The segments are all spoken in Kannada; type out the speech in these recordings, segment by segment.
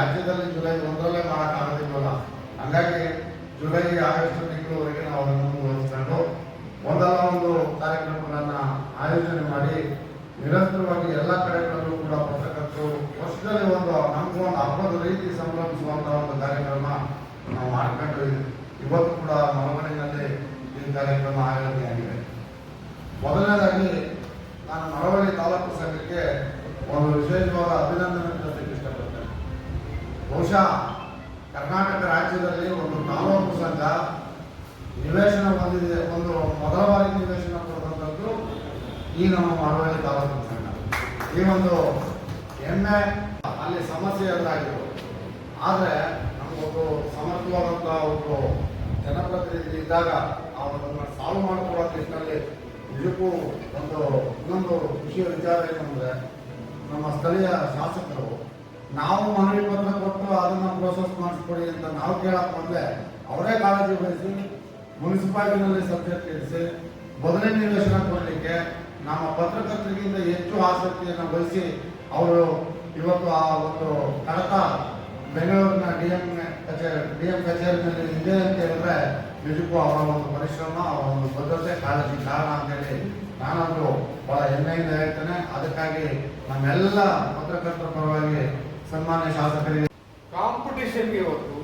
ರಾಜ್ಯದಲ್ಲಿ ಜುಲೈ ಒಂದರಲ್ಲೇ ಮಾಡೋಕ್ಕಾಗೋದಿಲ್ವಲ್ಲ ಹಂಗಾಗಿ ಜುಲೈ ಆಗಸ್ಟ್ ತಿಂಗಳವರೆಗೆ ನಾವು ಅದನ್ನು ಮುಂದುವರಿಸಿಕೊಂಡು ಒಂದಲ್ಲ ಒಂದು ಕಾರ್ಯಕ್ರಮಗಳನ್ನು ಆಯೋಜನೆ ಮಾಡಿ ನಿರಂತರವಾಗಿ ಎಲ್ಲ ಕಡೆಗಳಲ್ಲೂ ಕೂಡ ಪತ್ರಕರ್ತರು ವರ್ಷದಲ್ಲಿ ಒಂದು ಒಂದು ಹಬ್ಬದ ರೀತಿ ಸಂಭ್ರಮಿಸುವಂತಹ ಒಂದು ಕಾರ್ಯಕ್ರಮ ನಾವು ಮಾಡ್ಕೊಂಡು ಇವತ್ತು ಕೂಡ ಮರವಣಿನಲ್ಲಿ ಈ ಕಾರ್ಯಕ್ರಮ ಆಯೋಜನೆಯಾಗಿದೆ. ಮೊದಲನೇದಾಗಿ ನಾನು ಮರವಳ್ಳಿ ತಾಲೂಕು ಸಂಘಕ್ಕೆ ಒಂದು ವಿಶೇಷವಾದ ಅಭಿನಂದನೆ ಬಹುಶಃ ಕರ್ನಾಟಕ ರಾಜ್ಯದಲ್ಲಿ ಒಂದು ತಾಲೂಕು ಸಂಘ ನಿವೇಶನ ಬಂದಿದೆ ಒಂದು ಮೊದಲ ಬಾರಿ ನಿವೇಶನ ಕೊಡುವಂಥದ್ದು ಈ ನಮ್ಮ ಮಳವಳ್ಳಿ ತಾಲೂಕು ಸಂಘ ಈ ಒಂದು ಹೆಮ್ಮೆ ಅಲ್ಲಿ ಸಮಸ್ಯೆ ಎದುರಾಗಿತ್ತು ಆದರೆ ನಮಗೊಂದು ಸಮರ್ಥವಾದಂಥ ಒಂದು ಜನಪ್ರತಿನಿಧಿ ಇದ್ದಾಗ ಅವರನ್ನು ಸಾಲ್ವ್ ಮಾಡಿಕೊಳ್ಳೋ ನಿಟ್ಟಿನಲ್ಲಿ ನಿಜಕ್ಕೂ ಒಂದು ಇನ್ನೊಂದು ಖುಷಿಯ ವಿಚಾರ ಏನಂದರೆ ನಮ್ಮ ಸ್ಥಳೀಯ ಶಾಸಕರು ನಾವು ಮನವಿ ಪತ್ರ ಕೊಟ್ಟು ಅದನ್ನು ಪ್ರೋಸೆಸ್ ಮಾಡಿಸ್ಕೊಡಿ ಅಂತ ನಾವು ಕೇಳಕ್ಕೆ ಬಂದರೆ ಅವರೇ ಕಾಳಜಿ ವಹಿಸಿ, ಮುನ್ಸಿಪಾಲಿಟಿನಲ್ಲಿ ಸಬ್ಜೆಕ್ಟ್ ಇರಿಸಿ ಮೊದಲನೇ ನಿವೇಶನ ಕೊಡಲಿಕ್ಕೆ ನಮ್ಮ ಪತ್ರಕರ್ತರಿಗಿಂತ ಹೆಚ್ಚು ಆಸಕ್ತಿಯನ್ನು ವಹಿಸಿ ಅವರು ಇವತ್ತು ಆ ಒಂದು ಕಡತ ಬೆಂಗಳೂರಿನ ಡಿ ಎಂ ಕಚೇರಿ, ಡಿ ಎಂ ಕಚೇರಿನಲ್ಲಿ ಇದೆ ಅಂತ ಹೇಳಿದ್ರೆ ನಿಜಕ್ಕೂ ಅವರ ಒಂದು ಪರಿಶ್ರಮ, ಅವರ ಒಂದು ಭದ್ರತೆ ಕಾಳಜಿ ಕಾರಣ ಅಂತೇಳಿ ನಾನಂತೂ ಬಹಳ ಹೆಮ್ಮೆಯಿಂದ ಹೇಳ್ತೇನೆ. ಅದಕ್ಕಾಗಿ ನಮ್ಮೆಲ್ಲ ಪತ್ರಕರ್ತರ ಪರವಾಗಿ ಸನ್ಮಾನ್ಯ ಶಾಸಕರಿಗೆ ಕಾಂಪಿಟೇಷನ್ಗೆ ಇವತ್ತು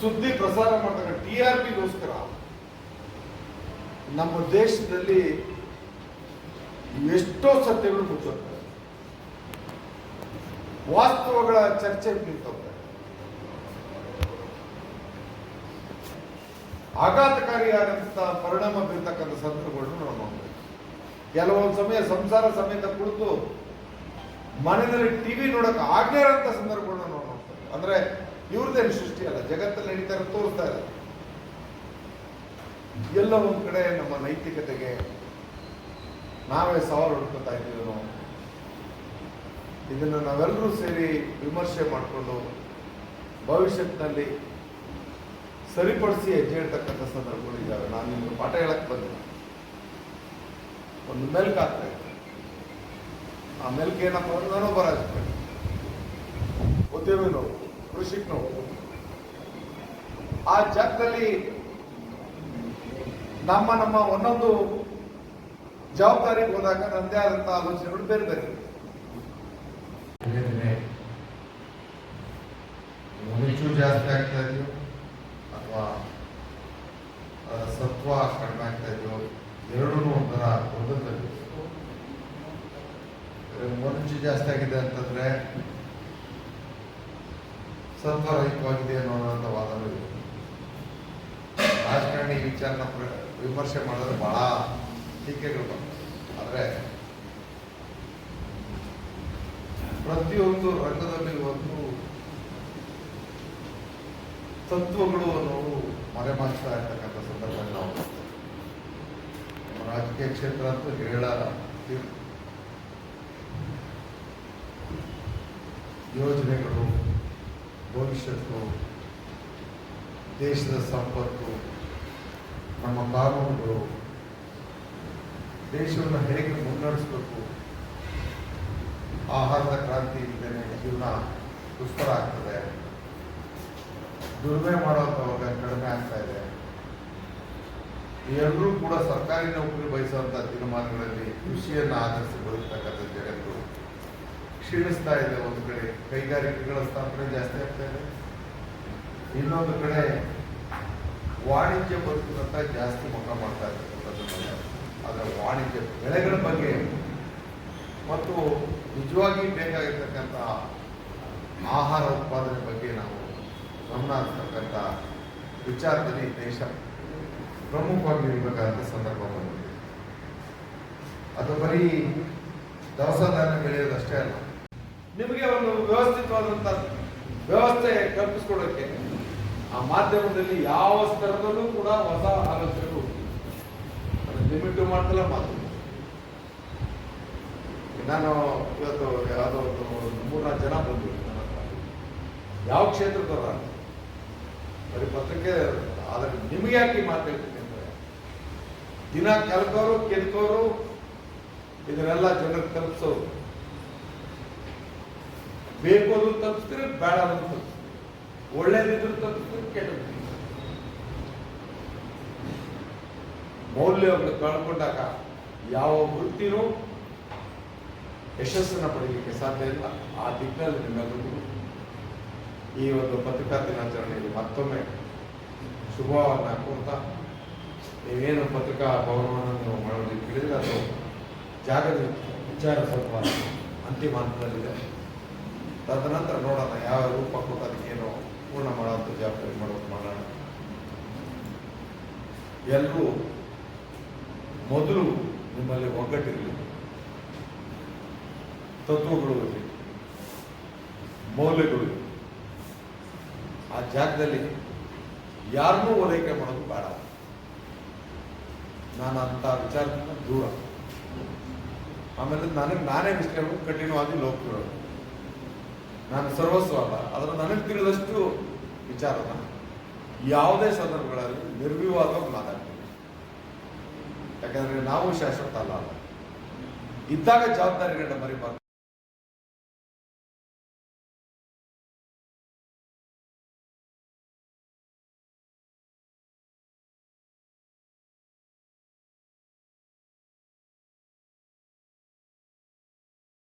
ಸುದ್ದಿ ಪ್ರಸಾರ ಮಾಡ್ತಕ್ಕ ಟಿ ಆರ್ ಪಿಗೋಸ್ಕರ. ನಮ್ಮ ದೇಶದಲ್ಲಿ ಎಷ್ಟೋ ಸತ್ಯಗಳು ಮುಚ್ಚೋಗ್ತವೆ ವಾಸ್ತವಗಳ ಚರ್ಚೆ ನಿಂತೋಗ್ತವೆ. ಆಘಾತಕಾರಿಯಾದಂಥ ಪರಿಣಾಮ ಬೀರ್ತಕ್ಕಂಥ ಸಂದರ್ಭಗಳನ್ನು ನಾವು ನೋಡ್ಬೇಕು ಕೆಲವೊಂದು ಸಮಯ ಸಂಸಾರ ಸಮೇತ ಕುಳಿತು ಮನೆಯಲ್ಲಿ ಟಿವಿ ನೋಡಕ್ ಆಗದೇ ಇರೋಂಥ ಸಂದರ್ಭಗಳನ್ನ ನಾವು ನೋಡ್ತೇವೆ ಅಂದ್ರೆ ಇವ್ರದ್ದೇನು ಸೃಷ್ಟಿ ಅಲ್ಲ, ಜಗತ್ತಲ್ಲಿ ನಡೀತಾರೆ ಇರೋದು ತೋರಿಸ್ತಾ ಎಲ್ಲ ಒಂದು ಕಡೆ ನಮ್ಮ ನೈತಿಕತೆಗೆ ನಾವೇ ಸವಾಲು ಹುಡ್ಕೊತಾ ಇದ್ದೀವಿ ಇದನ್ನು ನಾವೆಲ್ಲರೂ ಸೇರಿ ವಿಮರ್ಶೆ ಮಾಡಿಕೊಂಡು ಭವಿಷ್ಯತ್ನಲ್ಲಿ ಸರಿಪಡಿಸಿ ಹೆಜ್ಜೆ ಇಡ್ತಕ್ಕಂಥ ಸಂದರ್ಭಗಳು ಇದ್ದಾವೆ ನಾನು ನಿಮ್ಗೆ ಪಾಠ ಹೇಳಕ್ ಬಂದಿಲ್ಲ. ಒಂದು ಮೇಲ್ಕಾಗ್ತಾ ಆಗ್ತಾ ಇದೆ. ಆ ಮೆಲ್ಕ್ ಏನಪ್ಪ ಅಂದ್ರೆ ನಾನೊಬ್ಬ ರಾಜಕಾರಣಿ ಉದ್ಯಮಿನೋ ನೋವು ಆ ಜಾಗದಲ್ಲಿ ನಮ್ಮ ನಮ್ಮ ಒಂದೊಂದು ಜವಾಬ್ದಾರಿ ಹೋದಾಗ ನನ್ನದೇ ಆದಂತಹ ಆಲೋಚನೆಗಳು ಬೇರೆ ಬೇರೆ. ಮುಗಿಚು ಜಾಸ್ತಿ ಆಗ್ತಾ ಇದೆಯೋ ಅಥವಾ ಸತ್ವ ಕಡಿಮೆ ಆಗ್ತಾ ಇದೆಯೋ ಎರಡೂ ಒಂಥರ ಮುರುಚು ಜಾಸ್ತಿ ಆಗಿದೆ ಅಂತಂದ್ರೆ ಸತ್ವರಹಿತವಾಗಿದೆ ಅನ್ನೋದಂಥ ವಾದನೂ ಇದೆ. ರಾಜಕಾರಣಿ ವಿಚಾರನ ವಿಮರ್ಶೆ ಮಾಡಿದ್ರೆ ಬಹಳ ಟೀಕೆಗಳು ಬರ್ತವೆ ಆದರೆ ಪ್ರತಿಯೊಂದು ರಂಗದಲ್ಲಿ ಒಂದು ತತ್ವಗಳು ಅನ್ನೋವು ಮರೆಮಾಚ್ತಾ ಇರ್ತಕ್ಕಂಥ ಸಂದರ್ಭ ನಾವು ರಾಜಕೀಯ ಕ್ಷೇತ್ರ ಅಂತೂ ಹೇಳ ಯೋಜನೆಗಳು, ಭವಿಷ್ಯತ್ತು, ದೇಶದ ಸಂಪತ್ತು, ನಮ್ಮ ಕಾನೂನುಗಳು, ದೇಶವನ್ನು ಹೇಗೆ ಮುನ್ನಡೆಸಬೇಕು? ಆಹಾರದ ಕ್ರಾಂತಿ ಇಲ್ಲದೇ ಜೀವನ ದುಸ್ತರ ಆಗ್ತದೆ. ದುಡಿಮೆ ಅವಾಗ ಕಡಿಮೆ ಆಗ್ತಾ ಇದೆ. ಎಲ್ಲರೂ ಕೂಡ ಸರ್ಕಾರಿ ನೌಕರಿ ಬಯಸುವಂತಹ ದಿನಮಾನಗಳಲ್ಲಿ ಕೃಷಿಯನ್ನು ಆಧರಿಸಿ ಬದುಕ್ತಕ್ಕಂಥ ಜಗತ್ತು ಕ್ಷೀಣಿಸ್ತಾ ಇದೆ ಒಂದು ಕಡೆ. ಕೈಗಾರಿಕೆಗಳ ಸ್ಥಾಪನೆ ಜಾಸ್ತಿ ಆಗ್ತಾ ಇದೆ. ಇನ್ನೊಂದು ಕಡೆ ವಾಣಿಜ್ಯ ಬದುಕಿನಂತ ಜಾಸ್ತಿ ಮುಖ ಮಾಡ್ತಾ ಇದೆ ಅದರ ವಾಣಿಜ್ಯ ಬೆಳೆಗಳ ಬಗ್ಗೆ ಮತ್ತು ನಿಜವಾಗಿ ಬೇಕಾಗಿರ್ತಕ್ಕಂಥ ಆಹಾರ ಉತ್ಪಾದನೆ ಬಗ್ಗೆ ನಾವು ಗಮನ ಹರಿಸ್ತಕ್ಕಂಥ ವಿಚಾರದಲ್ಲಿ ದೇಶ ಪ್ರಮುಖವಾಗಿ ಇರಬೇಕಾದಂಥ ಸಂದರ್ಭ ಬಂದಿದೆ. ಅದು ಬರೀ ದವಸ ಧಾನ್ಯ ಬೆಳೆಯೋದಷ್ಟೇ ಅಲ್ಲ. ನಿಮಗೆ ಒಂದು ವ್ಯವಸ್ಥಿತವಾದಂತ ವ್ಯವಸ್ಥೆ ಕಲ್ಪಿಸ್ಕೊಡೋಕ್ಕೆ ಆ ಮಾಧ್ಯಮದಲ್ಲಿ ಯಾವ ಸ್ತರದಲ್ಲೂ ಕೂಡ ಹೊಸ ಆಲೋಚನೆಗಳು ಲಿಮಿಟ್ ಮಾಡ್ತಲ್ಲ ಮಾತು. ನಾನು ಇವತ್ತು ಯಾವುದೋ ಒಂದು ಮೂರ್ನಾಲ್ಕು ಜನ ಬಂದ್ವಿ ಯಾವ ಕ್ಷೇತ್ರದವರ? ಬರೀ ಪತ್ರಕ್ಕೆ ಆದರೆ ನಿಮಗೆ ಯಾಕೆ ಮಾತಾಡ್ತೀನಿ ಅಂದರೆ, ದಿನ ಕಲ್ಕೋರು ಕೆಲ್ಕೋರು ಇದನ್ನೆಲ್ಲ ಜನಕ್ಕೆ ತಲುಪಿಸೋರು. ಬೇಕು ಅದು ತಪ್ಪಿಸ್ತೀರಿ ಬೇಡ ಅದು ತಪ್ಪಿಸ್ತೀರಿ ಒಳ್ಳೇದಿದ್ರು ತಪ್ಪಿಸ್ತೀರಿ ಕೆಟ್ಟದ್ದು. ಮೌಲ್ಯವನ್ನು ಕಳ್ಕೊಂಡಾಗ ಯಾವ ವೃತ್ತಿನೂ ಯಶಸ್ಸನ್ನು ಪಡೆಯಲಿಕ್ಕೆ ಸಾಧ್ಯ ಇಲ್ಲ. ಆ ದಿಕ್ಕಿನಲ್ಲಿ ನಿಮ್ಮೆಲ್ಲರಿಗೂ ಈ ಒಂದು ಪತ್ರಿಕಾ ದಿನಾಚರಣೆಯಲ್ಲಿ ಮತ್ತೊಮ್ಮೆ ಶುಭವನ್ನು ಹಾಕುವಂತ ನೀವೇನು ಪತ್ರಿಕಾ ಭವನವನ್ನು ನೀವು ಮಾಡೋದಕ್ಕೆ ಹೇಳಿದ್ರೆ ಅದು ಜಾಗದ ವಿಚಾರ ಸ್ವಲ್ಪ ಅಂತಿಮ ಹಂತದಲ್ಲಿದೆ. ತದನಂತರ ನೋಡೋಣ ಯಾವ ರೂಪ ಕೊಟ್ಟು ಅದಕ್ಕೇನು ಪೂರ್ಣ ಮಾಡೋಂಥ ಜವಾಬ್ದಾರಿ ಮಾಡೋದು ಮಾಡೋಣ. ಎಲ್ಲರೂ ಮೊದಲು ನಿಮ್ಮಲ್ಲಿ ಒಗ್ಗಟ್ಟಿರಲಿ. ತತ್ವಗಳು ಇರಲಿ. ಮೌಲ್ಯಗಳು ಆ ಜಾಗದಲ್ಲಿ ಯಾರನ್ನೂ ಓಲೈಕೆ ಮಾಡೋದು ಬೇಡ. ನಾನು ಅಂತ ವಿಚಾರದಿಂದ ದೂರ. ಆಮೇಲೆ ನನಗೆ ನಾನೇ ವಿಷಯಗಳು ಕಠಿಣವಾಗಿ ಲೋಕಿರೋದು ನಾನು ಸರ್ವಸ್ವ ಅಲ್ಲ. ಆದರೆ ನನಗೆ ತಿಳಿದಷ್ಟು ವಿಚಾರನ ಯಾವುದೇ ಸಂದರ್ಭಗಳಲ್ಲಿ ನಿರ್ವಿವಾದವಾಗಿ ಮಾತಾಡ್ತೀನಿ. ಯಾಕಂದ್ರೆ ನಾವು ಶಾಶ್ವತ ಅಲ್ಲ. ಇದ್ದಾಗ ಜವಾಬ್ದಾರಿಗಳನ್ನ ಮರಿಬಾರ್ದು.